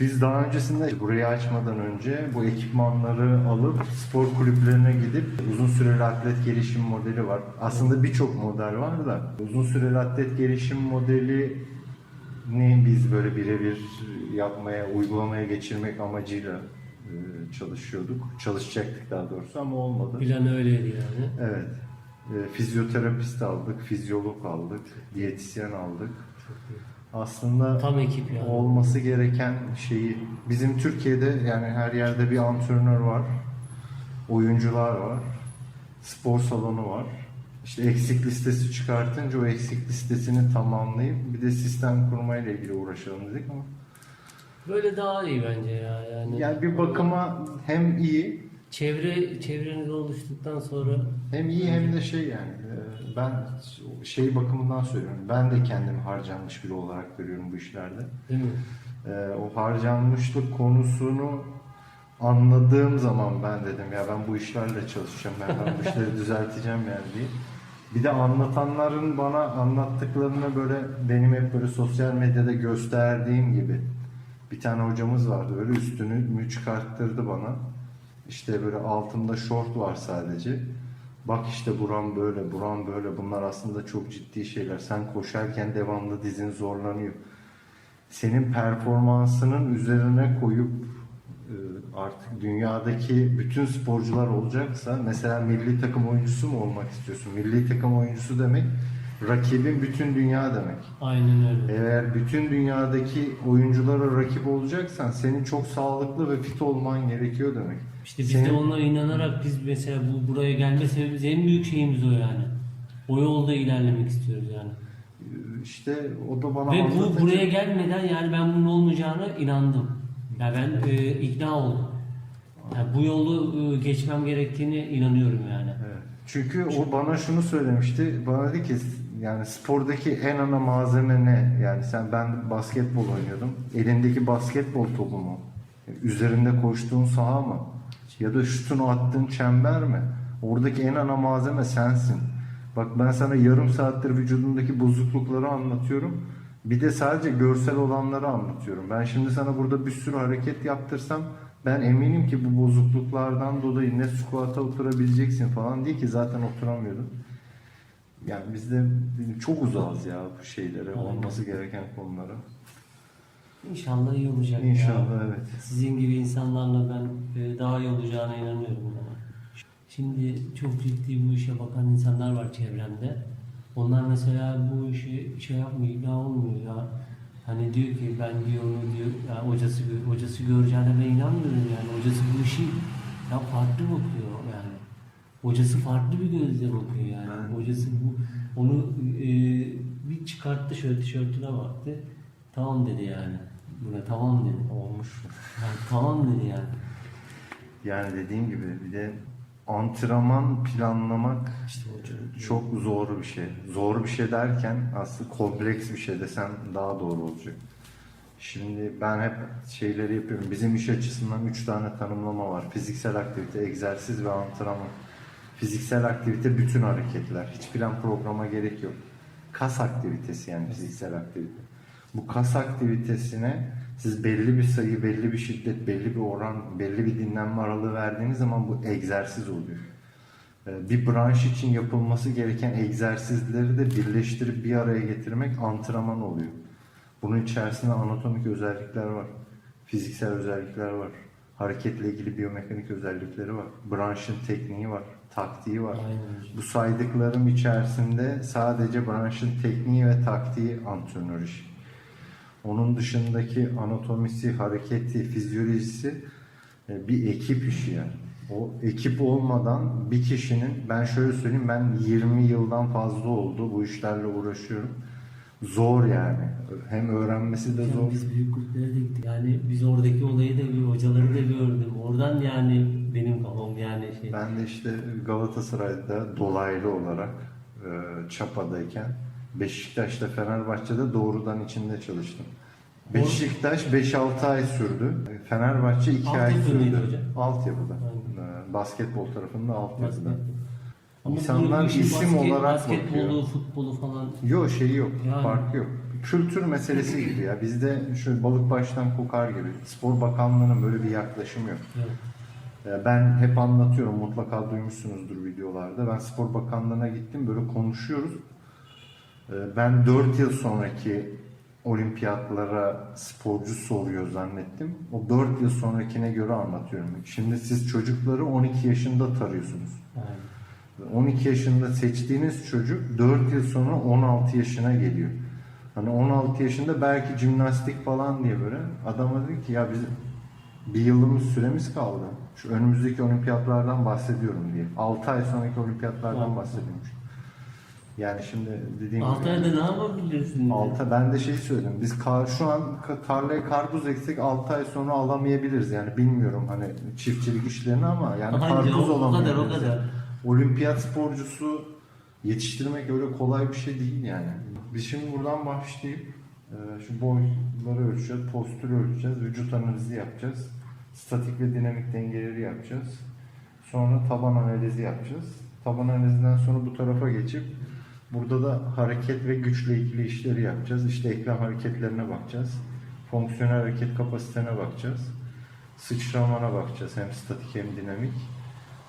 Biz daha öncesinde burayı açmadan önce bu ekipmanları alıp spor kulüplerine gidip uzun süreli atlet gelişim modeli var. Aslında birçok model var da uzun süreli atlet gelişim modeli ni biz böyle birebir yapmaya, uygulamaya geçirmek amacıyla e, çalışıyorduk. Çalışacaktık daha doğrusu ama olmadı. Plan öyleydi yani. Evet. E, fizyoterapist aldık, fizyolog aldık, diyetisyen aldık. Çok iyi. Aslında Tam ekip yani. olması gereken şeyi bizim Türkiye'de yani her yerde bir antrenör var. Oyuncular var. Spor salonu var. İşte eksik listesi çıkartınca o eksik listesini tamamlayıp bir de sistem kurmayla ilgili uğraşalım dedik ama Böyle daha iyi bence ya. Yani, yani bir bakıma hem iyi çevre çevreniz oluştuktan sonra hem iyi hem de şey yani e, ben şey bakımından söylüyorum. Ben de kendimi harcanmış biri olarak görüyorum bu işlerde. değil mi? Ee, o harcanmışlık konusunu anladığım zaman ben dedim ya ben bu işlerle çalışacağım ben, ben bu işleri düzelteceğim yani diye. Bir de anlatanların bana anlattıklarını böyle benim hep böyle sosyal medyada gösterdiğim gibi bir tane hocamız vardı böyle üstünü mü çıkarttırdı bana. İşte böyle altında şort var sadece. Bak işte buram böyle, buram böyle. Bunlar aslında çok ciddi şeyler. Sen koşarken devamlı dizin zorlanıyor senin performansının üzerine koyup e, artık dünyadaki bütün sporcular olacaksa mesela milli takım oyuncusu mu olmak istiyorsun? Milli takım oyuncusu demek rakibin bütün dünya demek. Aynen öyle. Eğer bütün dünyadaki oyunculara rakip olacaksan senin çok sağlıklı ve fit olman gerekiyor demek. İşte biz Senin- de onlara inanarak biz mesela bu buraya gelme sebebimiz en büyük şeyimiz o yani. O yolda ilerlemek istiyoruz yani. İşte o da bana Ve bu buraya gelmeden yani ben bunun olmayacağına inandım. Ya ben e, ikna oldum. Yani bu yolu e, geçmem gerektiğine inanıyorum yani. Evet. Çünkü o bana şunu söylemişti. Bana dedi ki yani spordaki en ana malzeme ne? Yani sen ben basketbol oynuyordum. Elindeki basketbol topu mu? Üzerinde koştuğun saha mı? Ya da şutunu attığın çember mi? Oradaki en ana malzeme sensin. Bak ben sana yarım saattir vücudundaki bozuklukları anlatıyorum. Bir de sadece görsel olanları anlatıyorum. Ben şimdi sana burada bir sürü hareket yaptırsam ben eminim ki bu bozukluklardan dolayı ne squat'a oturabileceksin falan değil ki zaten oturamıyordum. Yani biz de çok uzağız ya bu şeylere, olması gereken konulara. İnşallah iyi olacak. ya. İnşallah evet. Sizin gibi insanlarla ben e, daha iyi olacağına inanıyorum. Yani. Şimdi çok ciddi bu işe bakan insanlar var çevremde. Onlar mesela bu işi şey yapmıyor, ikna olmuyor ya. Hani diyor ki ben diyor onu diyor, ya hocası, hocası göreceğine ben inanmıyorum yani. Hocası bu işi ya farklı bakıyor yani. Hocası farklı bir gözle bakıyor yani. Ben- Hocası bu onu e, bir çıkarttı şöyle tişörtüne baktı. Tamam dedi yani. Buna tamam dedi. Olmuş. Yani tamam dedi yani. Yani dediğim gibi bir de antrenman planlamak İşte o çocuk. çok zor bir şey. Zor bir şey derken aslında kompleks bir şey desem daha doğru olacak. Şimdi ben hep şeyleri yapıyorum. Bizim iş açısından 3 tane tanımlama var. Fiziksel aktivite, egzersiz ve antrenman. Fiziksel aktivite bütün hareketler. Hiç plan programa gerek yok. Kas aktivitesi yani fiziksel aktivite. Bu kas aktivitesine siz belli bir sayı, belli bir şiddet, belli bir oran, belli bir dinlenme aralığı verdiğiniz zaman bu egzersiz oluyor. Ee, Bir branş için yapılması gereken egzersizleri de birleştirip bir araya getirmek antrenman oluyor. Bunun içerisinde anatomik özellikler var, fiziksel özellikler var, hareketle ilgili biyomekanik özellikleri var, branşın tekniği var, taktiği var. Aynen. Bu saydıklarım içerisinde sadece branşın tekniği ve taktiği antrenör işi. Onun dışındaki anatomisi, hareketi, fizyolojisi e, bir ekip işi yani. O ekip olmadan bir kişinin, ben şöyle söyleyeyim ben 20 yıldan fazla oldu bu işlerle uğraşıyorum. Zor yani. Hem öğrenmesi de Yani zor. biz büyük kulüplere de gittik. Yani biz oradaki olayı da bir hocaları da gördüm. Oradan yani benim kafam yani şey. Ben de işte Galatasaray'da dolaylı olarak e, Çapa'dayken Beşiktaş'ta Fenerbahçe'de doğrudan içinde çalıştım. Beşiktaş 5-6 ay sürdü. Fenerbahçe 2 ay sürdü. hocam? Altyapıda. Aynen. E, Basketbol tarafında altyapıda. Ama İnsanlar isim basket- olarak basketbolu, bakıyor. futbolu falan Yok şeyi yok. Yani. Farkı yok. kültür meselesi gibi ya. Bizde şöyle balık baştan kokar gibi. Spor Bakanlığı'nın böyle bir yaklaşımı yok. Evet. Ee, Ben hep anlatıyorum, mutlaka duymuşsunuzdur videolarda. Ben Spor Bakanlığı'na gittim, böyle konuşuyoruz. Ee, Ben 4 yıl sonraki olimpiyatlara sporcu soruyor zannettim. O 4 yıl sonrakine göre anlatıyorum. Şimdi siz çocukları 12 yaşında tarıyorsunuz. Aynen. 12 yaşında seçtiğiniz çocuk 4 yıl sonra 16 yaşına geliyor. Hani 16 yaşında belki jimnastik falan diye böyle adama dedi ki ya bizim bir yılımız süremiz kaldı. Şu önümüzdeki olimpiyatlardan bahsediyorum diye. 6 ay sonraki olimpiyatlardan bahsediyormuş. Yani şimdi dediğim Altı ayda ne yapabilirsin? Altı, ben de şey söyledim. Biz kar, şu an tarlaya karpuz eksik 6 ay sonra alamayabiliriz. Yani bilmiyorum hani çiftçilik işlerini ama yani Anca karpuz o, o kadar o kadar. Olimpiyat sporcusu yetiştirmek öyle kolay bir şey değil yani. Biz şimdi buradan başlayıp e, şu boyları ölçeceğiz, postürü ölçeceğiz, vücut analizi yapacağız. Statik ve dinamik dengeleri yapacağız. Sonra taban analizi yapacağız. Taban analizinden sonra bu tarafa geçip burada da hareket ve güçle ilgili işleri yapacağız. İşte eklem hareketlerine bakacağız. Fonksiyonel hareket kapasitene bakacağız. Sıçramana bakacağız hem statik hem dinamik.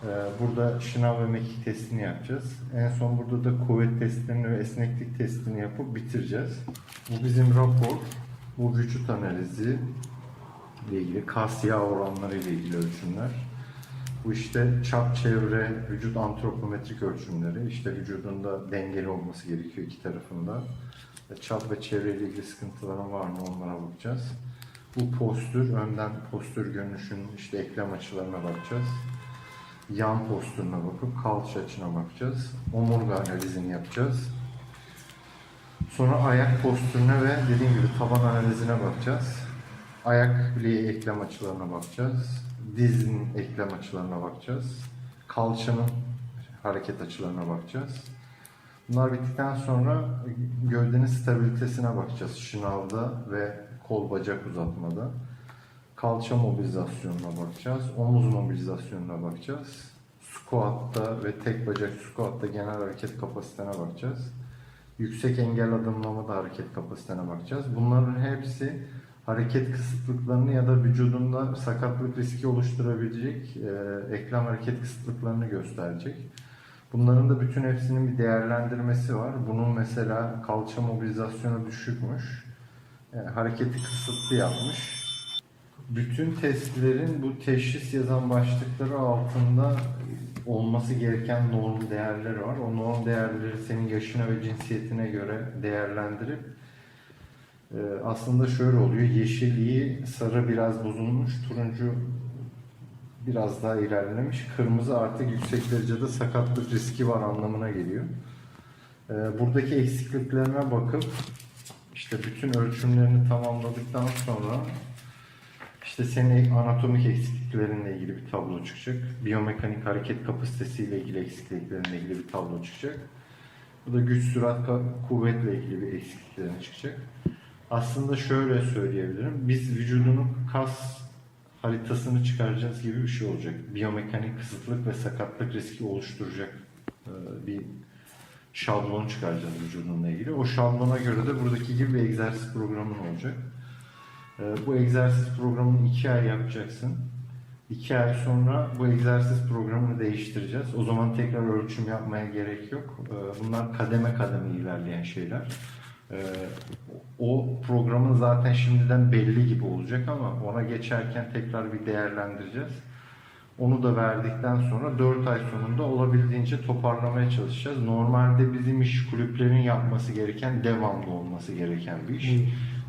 Ee, Burada şınav ve mekik testini yapacağız. En son burada da kuvvet testlerini ve esneklik testini yapıp bitireceğiz. Bu bizim rapor. Bu vücut analizi ile ilgili, kas yağ oranları ile ilgili ölçümler. Bu işte çap çevre vücut antropometrik ölçümleri. İşte vücudunda dengeli olması gerekiyor iki tarafında. Ve Çap ve çevre ile ilgili sıkıntıların var mı onlara bakacağız. Bu postür, önden postür görünüşünün işte eklem açılarına bakacağız yan postürüne bakıp kalça açına bakacağız. Omurga analizini yapacağız. Sonra ayak postürüne ve dediğim gibi taban analizine bakacağız. Ayak bileği eklem açılarına bakacağız. Dizin eklem açılarına bakacağız. Kalçanın hareket açılarına bakacağız. Bunlar bittikten sonra gövdenin stabilitesine bakacağız. Şınavda ve kol bacak uzatmada. Kalça mobilizasyonuna bakacağız. Omuz mobilizasyonuna bakacağız. Squat'ta ve tek bacak squat'ta genel hareket kapasitene bakacağız. Yüksek engel adımlamada hareket kapasitene bakacağız. Bunların hepsi hareket kısıtlıklarını ya da vücudunda sakatlık riski oluşturabilecek e, eklem hareket kısıtlıklarını gösterecek. Bunların da bütün hepsinin bir değerlendirmesi var. Bunun mesela kalça mobilizasyonu düşükmüş. Yani hareketi kısıtlı yapmış. Bütün testlerin bu teşhis yazan başlıkları altında olması gereken norm değerleri var. O norm değerleri senin yaşına ve cinsiyetine göre değerlendirip e, aslında şöyle oluyor. Yeşil iyi, sarı biraz bozulmuş, turuncu biraz daha ilerlemiş. Kırmızı artık yüksek derecede sakatlık riski var anlamına geliyor. E, buradaki eksikliklerine bakıp işte bütün ölçümlerini tamamladıktan sonra işte senin anatomik eksikliklerinle ilgili bir tablo çıkacak. Biyomekanik hareket kapasitesiyle ilgili eksikliklerinle ilgili bir tablo çıkacak. Bu da güç, sürat, kuvvetle ilgili bir eksikliklerin çıkacak. Aslında şöyle söyleyebilirim. Biz vücudunun kas haritasını çıkaracağız gibi bir şey olacak. Biyomekanik kısıtlık ve sakatlık riski oluşturacak e, bir şablon çıkaracağız vücudunla ilgili. O şablona göre de buradaki gibi bir egzersiz programın olacak. Ee, Bu egzersiz programını iki ay yapacaksın. İki ay sonra bu egzersiz programını değiştireceğiz. O zaman tekrar ölçüm yapmaya gerek yok. Ee, Bunlar kademe kademe ilerleyen şeyler. Ee, O programın zaten şimdiden belli gibi olacak ama ona geçerken tekrar bir değerlendireceğiz. Onu da verdikten sonra 4 ay sonunda olabildiğince toparlamaya çalışacağız. Normalde bizim iş kulüplerin yapması gereken, devamlı olması gereken bir iş.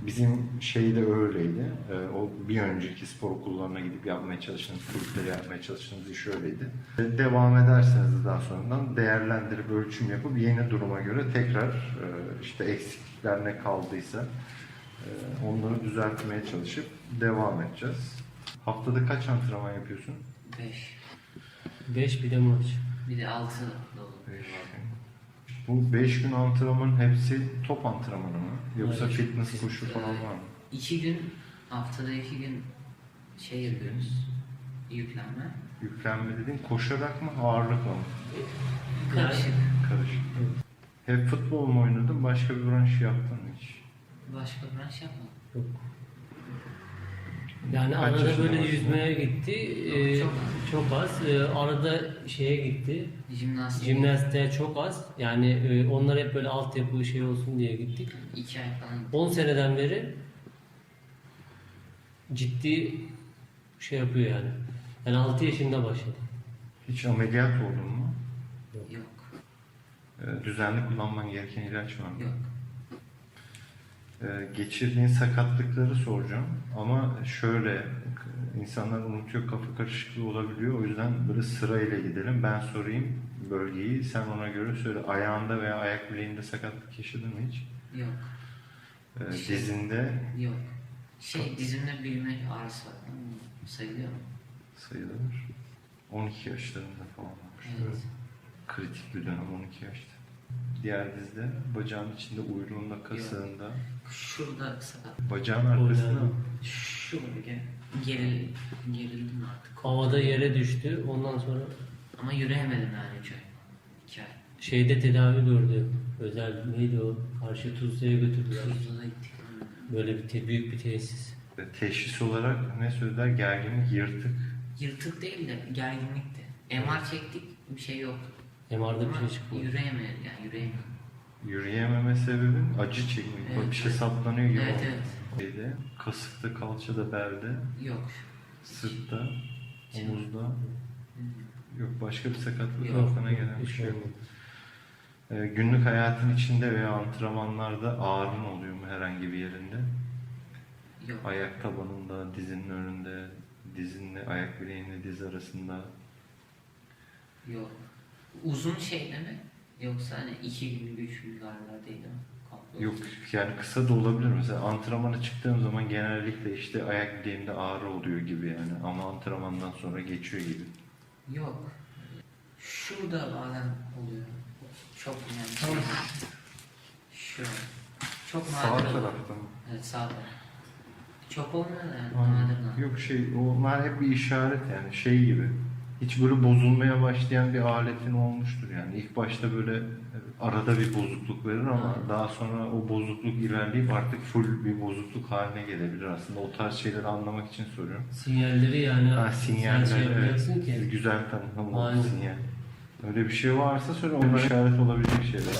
Bizim şey de öyleydi. Ee, o bir önceki spor okullarına gidip yapmaya çalıştığımız, kulüpleri yapmaya çalıştığımız iş öyleydi. Devam ederseniz de daha sonradan değerlendirip ölçüm yapıp yeni duruma göre tekrar e, işte eksiklikler ne kaldıysa e, onları düzeltmeye çalışıp devam edeceğiz. Haftada kaç antrenman yapıyorsun? 5. 5 bir de maç. Bir de 6 dolu. Bu 5 gün antrenmanın hepsi top antrenmanı mı? Yoksa Evet. fitness koşu falan var mı? 2 gün haftada 2 gün şey yapıyoruz. Yüklenme. Yüklenme dediğin koşarak mı ağırlıkla mı? Karışık. Karışık. Hep futbol mu oynadın? Başka bir branş yaptın hiç? Başka branş yapmadım. Yok. Yani Kaç arada yaşında böyle başladın? yüzmeye gitti. e, Çok çok az. E, arada şeye gitti. Jimnastik. Jimnastiğe çok az. Yani e, onlar hep böyle altyapı şey olsun diye gittik. İki ay falan. 10 seneden beri ciddi şey yapıyor yani. Yani 6 yaşında başladı. Hiç ameliyat oldun mu? Yok. Ee, düzenli kullanman gereken ilaç var mı? Yok. Ee, geçirdiğin sakatlıkları soracağım ama şöyle insanlar unutuyor kafa karışıklığı olabiliyor o yüzden böyle sırayla gidelim ben sorayım bölgeyi sen ona göre söyle ayağında veya ayak bileğinde sakatlık yaşadın mı hiç? Yok. Ee, Şey- dizinde Yok. Şey dizimde büyüme ağrısı var. Sayılıyor mu? sayılır 12 yaşlarında falan olmuş. Evet. kritik bir dönem 12 yaşta diğer dizde bacağın içinde uyruğunda kasığında Şurada sakat. bacağın arkasında Oynadı. Şu bölge. Geril, gerildim artık. Havada yere düştü. Ondan sonra Ama yürüyemedim yani 3 ay. 2 ay. şeyde tedavi gördü. Özel neydi o? Karşı Tuzla'ya götürdüler. Tuzlu'da gittik. Böyle bir te- büyük bir tesis. teşhis olarak ne söylediler gerginlik yırtık Yırtık değil de gerginlikti. MR çektik bir şey yok. MR'da bir şey çıkmadı. yürüyemedim yani yürüyemiyorum. Yürüyememe sebebin acı çekmek. Evet, bir şey evet. saplanıyor gibi. Evet oldu. evet. Şeyde, kasıkta, kalçada, belde, Yok. sırtta, omuzda. Yok başka bir sakatlık Yok, aklına gelen bir şey yok. Ee, günlük hayatın içinde veya antrenmanlarda ağrın oluyor mu herhangi bir yerinde? Yok. Ayak tabanında, dizinin önünde, dizinle ayak bileğinle diz arasında. Yok. Uzun şeyde mi? Yoksa hani iki günlük, üç günlük değil mi? Yok yani kısa da olabilir. Mesela antrenmana çıktığım zaman genellikle işte ayak bileğimde ağrı oluyor gibi yani. Ama antrenmandan sonra geçiyor gibi. Yok. Şurada bazen oluyor. Çok yani. Tamam. Şu. Çok Sağ nadir oluyor. tarafta mı? Evet sağ taraf. Çok olmuyor da yani Aynen. nadir nadir. Yok şey onlar hep bir işaret yani şey gibi. Hiç böyle bozulmaya başlayan bir aletin olmuştur yani. İlk başta böyle arada bir bozukluk verir ama Hı. daha sonra o bozukluk ilerleyip artık full bir bozukluk haline gelebilir aslında. O tarz şeyleri anlamak için soruyorum. Sinyalleri yani Ha, sen sinyaller şey evet. ki. Güzel tanımlama Aynen. sinyal. Öyle bir şey varsa söyle onlar işaret olabilecek şeyler.